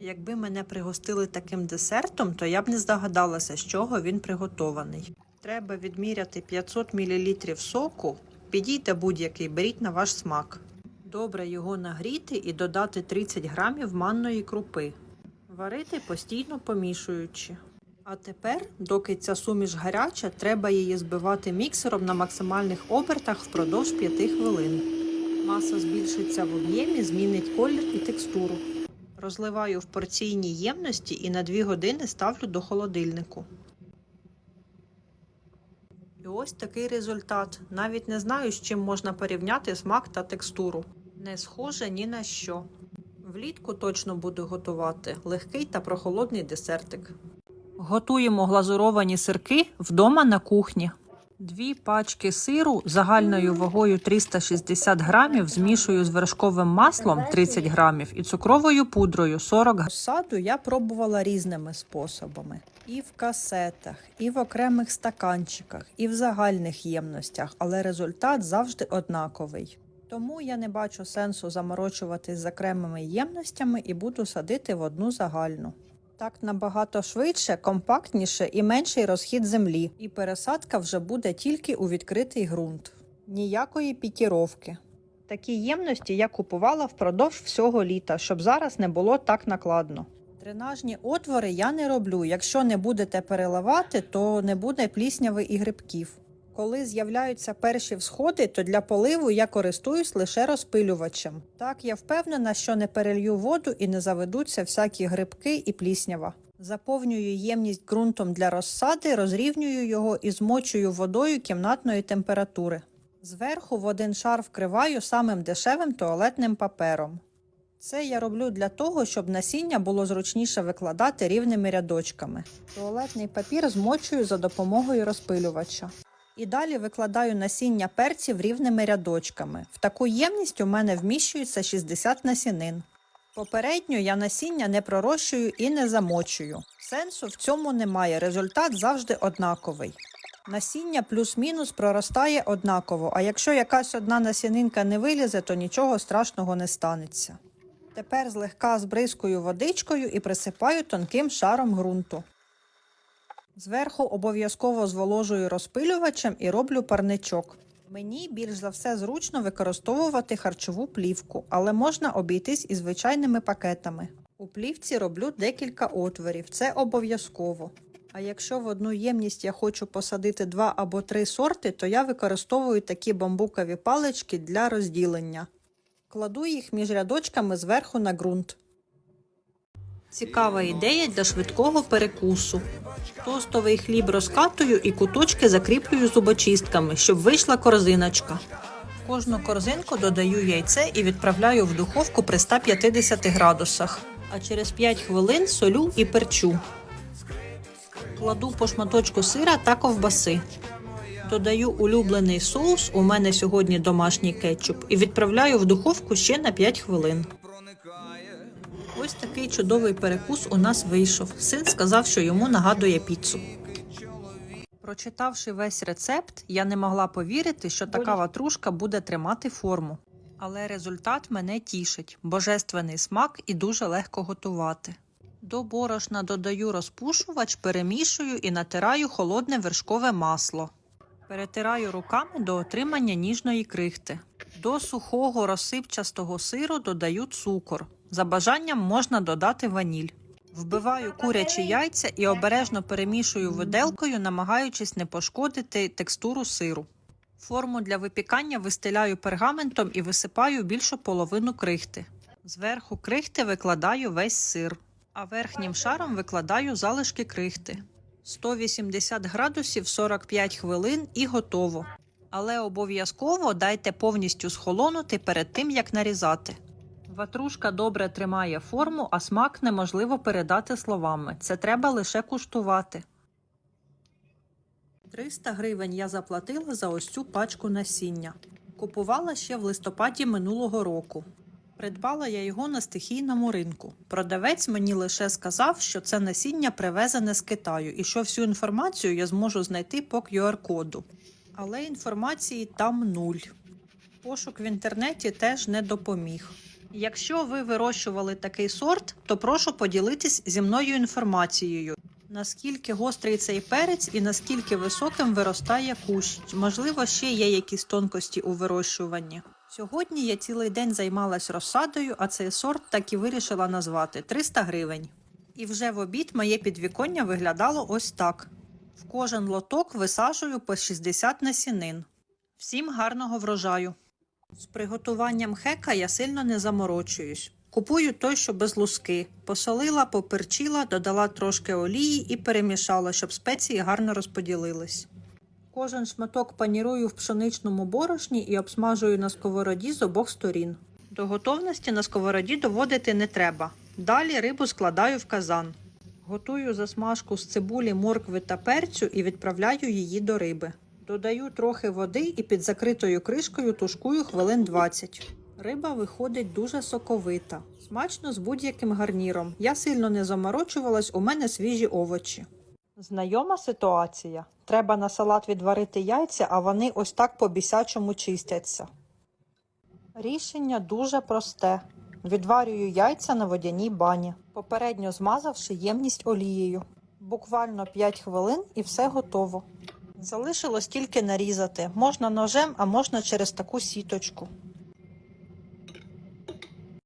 Якби мене пригостили таким десертом, то я б не здогадалася, з чого він приготований. Треба відміряти 500 мл соку. Підійте будь-який, беріть на ваш смак. Добре його нагріти і додати 30 грамів манної крупи. Варити постійно помішуючи. А тепер, доки ця суміш гаряча, треба її збивати міксером на максимальних обертах впродовж 5 хвилин. Маса збільшиться в об'ємі, змінить колір і текстуру. Розливаю в порційній ємності і на 2 години ставлю до холодильнику. І ось такий результат. Навіть не знаю, з чим можна порівняти смак та текстуру. Не схоже ні на що. Влітку точно буду готувати легкий та прохолодний десертик. Готуємо глазуровані сирки вдома на кухні. Дві пачки сиру загальною вагою 360 грамів змішую з вершковим маслом 30 грамів і цукровою пудрою 40 грамів. Саду я пробувала різними способами. І в касетах, і в окремих стаканчиках, і в загальних ємностях, але результат завжди однаковий. Тому я не бачу сенсу заморочуватись з окремими ємностями і буду садити в одну загальну. Так набагато швидше, компактніше і менший розхід землі, і пересадка вже буде тільки у відкритий ґрунт. Ніякої пікіровки. Такі ємності я купувала впродовж всього літа, щоб зараз не було так накладно. Дренажні отвори я не роблю. Якщо не будете переливати, то не буде плісняви і грибків. Коли з'являються перші всходи, то для поливу я користуюсь лише розпилювачем. Так я впевнена, що не перелью воду і не заведуться всякі грибки і пліснява. Заповнюю ємність ґрунтом для розсади, розрівнюю його і змочую водою кімнатної температури. Зверху в один шар вкриваю самим дешевим туалетним папером. Це я роблю для того, щоб насіння було зручніше викладати рівними рядочками. Туалетний папір змочую за допомогою розпилювача. І далі викладаю насіння перців рівними рядочками. В таку ємність у мене вміщується 60 насінин. Попередньо я насіння не пророщую і не замочую. Сенсу в цьому немає, результат завжди однаковий. Насіння плюс-мінус проростає однаково, а якщо якась одна насінинка не вилізе, то нічого страшного не станеться. Тепер злегка збризкую водичкою і присипаю тонким шаром ґрунту. Зверху обов'язково зволожую розпилювачем і роблю парничок. Мені більш за все зручно використовувати харчову плівку, але можна обійтись і звичайними пакетами. У плівці роблю декілька отворів, це обов'язково. А якщо в одну ємність я хочу посадити два або три сорти, то я використовую такі бамбукові палички для розділення. Кладу їх між рядочками зверху на ґрунт. Цікава ідея для швидкого перекусу. Тостовий хліб розкатую і куточки закріплюю зубочистками, щоб вийшла корзиночка. Кожну корзинку додаю яйце і відправляю в духовку при 150 градусах. А через 5 хвилин солю і перчу. Кладу по шматочку сира та ковбаси. Додаю улюблений соус, у мене сьогодні домашній кетчуп, і відправляю в духовку ще на 5 хвилин. Ось такий чудовий перекус у нас вийшов. Син сказав, що йому нагадує піцу. Прочитавши весь рецепт, я не могла повірити, що така ватрушка буде тримати форму. Але результат мене тішить божественний смак і дуже легко готувати. До борошна додаю розпушувач, перемішую і натираю холодне вершкове масло. Перетираю руками до отримання ніжної крихти. До сухого розсипчастого сиру додаю цукор. За бажанням можна додати ваніль. Вбиваю курячі яйця і обережно перемішую виделкою, намагаючись не пошкодити текстуру сиру. Форму для випікання вистеляю пергаментом і висипаю більшу половину крихти. Зверху крихти викладаю весь сир, а верхнім шаром викладаю залишки крихти. 180 градусів 45 хвилин і готово. Але обов'язково дайте повністю схолонути перед тим, як нарізати. Ватрушка добре тримає форму, а смак неможливо передати словами. Це треба лише куштувати. 300 гривень я заплатила за ось цю пачку насіння. Купувала ще в листопаді минулого року. Придбала я його на стихійному ринку. Продавець мені лише сказав, що це насіння привезене з Китаю і що всю інформацію я зможу знайти по QR-коду. Але інформації там нуль. Пошук в інтернеті теж не допоміг. Якщо ви вирощували такий сорт, то прошу поділитись зі мною інформацією. Наскільки гострий цей перець і наскільки високим виростає кущ? Можливо, ще є якісь тонкості у вирощуванні. Сьогодні я цілий день займалась розсадою, а цей сорт так і вирішила назвати 300 гривень. І вже в обід моє підвіконня виглядало ось так. В кожен лоток висаджую по 60 насінин. Всім гарного врожаю! З приготуванням хека я сильно не заморочуюсь. Купую той, що без луски. Посолила, поперчила, додала трошки олії і перемішала, щоб спеції гарно розподілились. Кожен шматок панірую в пшеничному борошні і обсмажую на сковороді з обох сторін. До готовності на сковороді доводити не треба. Далі рибу складаю в казан. Готую засмажку з цибулі, моркви та перцю і відправляю її до риби. Додаю трохи води і під закритою кришкою тушкую хвилин 20. Риба виходить дуже соковита. Смачно з будь-яким гарніром. Я сильно не заморочувалась, у мене свіжі овочі. Знайома ситуація. Треба на салат відварити яйця, а вони ось так по бісячому чистяться. Рішення дуже просте. Відварюю яйця на водяній бані, попередньо змазавши ємність олією. Буквально 5 хвилин і все готово. Залишилось тільки нарізати. Можна ножем, а можна через таку сіточку.